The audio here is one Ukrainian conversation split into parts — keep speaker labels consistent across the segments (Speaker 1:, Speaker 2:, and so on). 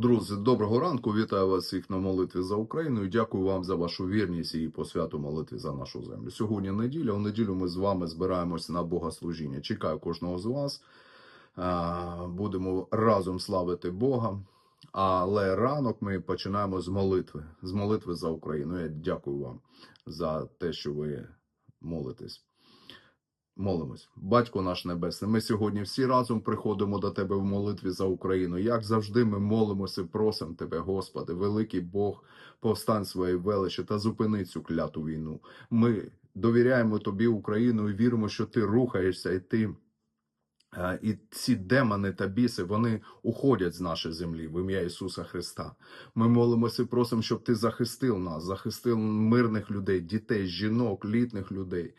Speaker 1: Друзі, доброго ранку. Вітаю вас всіх на молитві за Україну і дякую вам за вашу вірність і по святу молитві за нашу землю. Сьогодні неділя. У неділю ми з вами збираємось на богослужіння. Чекаю кожного з вас. Будемо разом славити Бога. Але ранок ми починаємо з молитви, з молитви за Україну. Я дякую вам за те, що ви молитесь. Молимось, батько наш небесний. Ми сьогодні всі разом приходимо до тебе в молитві за Україну. Як завжди, ми молимося, просимо тебе, Господи, великий Бог, повстань своєї величі та зупини цю кляту війну. Ми довіряємо тобі, Україну, і віримо, що ти рухаєшся, і ти. е, І ці демони та біси вони уходять з нашої землі в ім'я Ісуса Христа. Ми молимося і просимо, щоб ти захистив нас, захистив мирних людей, дітей, жінок, літних людей.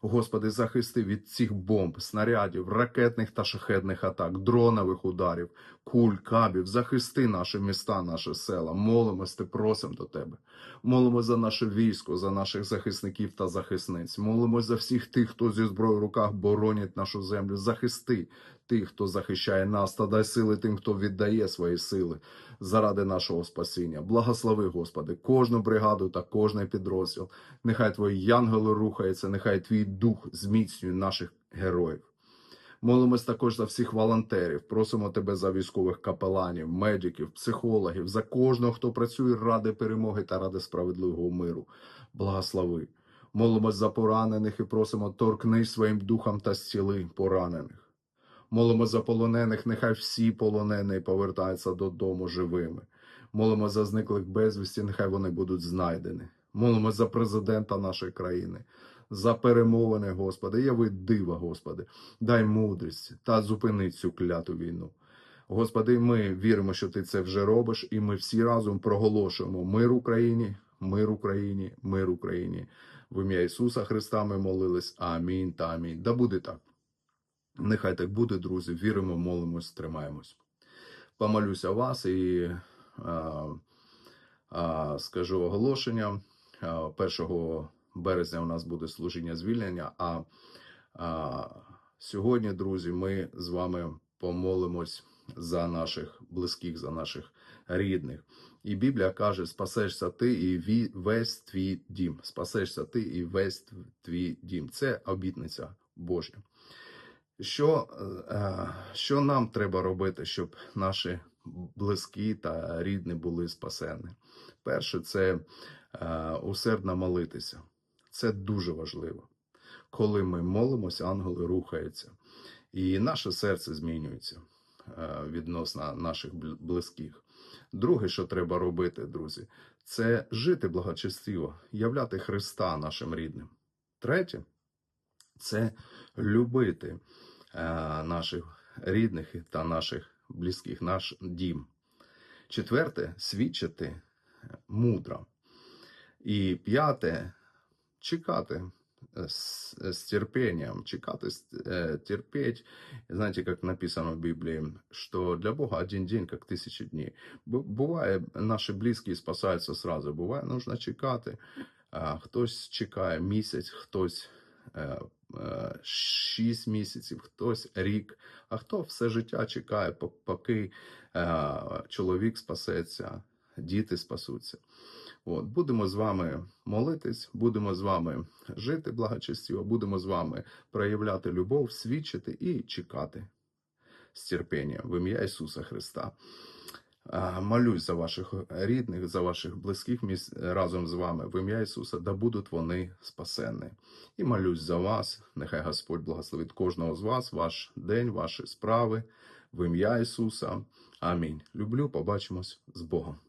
Speaker 1: Господи, захисти від цих бомб, снарядів, ракетних та шахедних атак, дронових ударів, куль, кабів. Захисти наші міста, наші села. Молимось, ти просимо до тебе. Молимо за наше військо, за наших захисників та захисниць. Молимо за всіх тих, хто зі зброєю в руках боронить нашу землю. Захисти тих, хто захищає нас, та дай сили тим, хто віддає свої сили заради нашого спасіння. Благослови, Господи, кожну бригаду та кожний підрозділ. Нехай твої янголи рухаються, нехай твій дух зміцнює наших героїв. Молимось також за всіх волонтерів. Просимо тебе за військових капеланів, медиків, психологів, за кожного, хто працює ради перемоги та ради справедливого миру. Благослови. Молимось за поранених і просимо торкнись своїм духом та зціли поранених. Молимо за полонених, нехай всі полонені повертаються додому живими. Молимо за зниклих безвісті, нехай вони будуть знайдені. Молимо за президента нашої країни, за перемовини, Господи, яви дива, Господи, дай мудрість та зупини цю кляту війну. Господи, ми віримо, що Ти це вже робиш, і ми всі разом проголошуємо мир Україні, мир Україні, мир Україні. В ім'я Ісуса Христа ми молились. Амінь та амінь. Да буде так. Нехай так буде, друзі. Віримо, молимось, тримаємось. Помолюся вас і а, а, скажу оголошення. А, 1 березня у нас буде служіння звільнення. А, а сьогодні, друзі, ми з вами помолимось за наших близьких, за наших рідних. І Біблія каже: спасешся ти і весь твій дім. Спасешся ти і весь твій дім. Це обітниця Божа. Що, е, що нам треба робити, щоб наші близькі та рідні були спасені? Перше, це е, усердно молитися. Це дуже важливо. Коли ми молимося, ангели рухаються, і наше серце змінюється е, відносно наших близьких. Друге, що треба робити, друзі, це жити благочестиво, являти Христа нашим рідним. Третє це любити е, наших рідних та наших близьких, наш дім. Четверте свідчити мудро. І п'яте чекати е, з, з терпением, чекати, с- э. Знаете, как написано в Библии, что для Бога один день, тысячи дней. Бу- Буває, наші близькі спасаються сразу, буває, нужно чекати. Хтось чекає місяць, хтось е, е, шість місяців, хтось рік, а хто все життя чекає, поки е, чоловік спасеться, діти спасуться. От, будемо з вами молитись, будемо з вами жити благочестиво, будемо з вами проявляти любов, свідчити і чекати з терпінням в ім'я Ісуса Христа. Молюсь за ваших рідних, за ваших близьких разом з вами в ім'я Ісуса, да будуть вони спасені. І молюсь за вас. Нехай Господь благословить кожного з вас, ваш день, ваші справи в ім'я Ісуса. Амінь. Люблю, побачимось з Богом.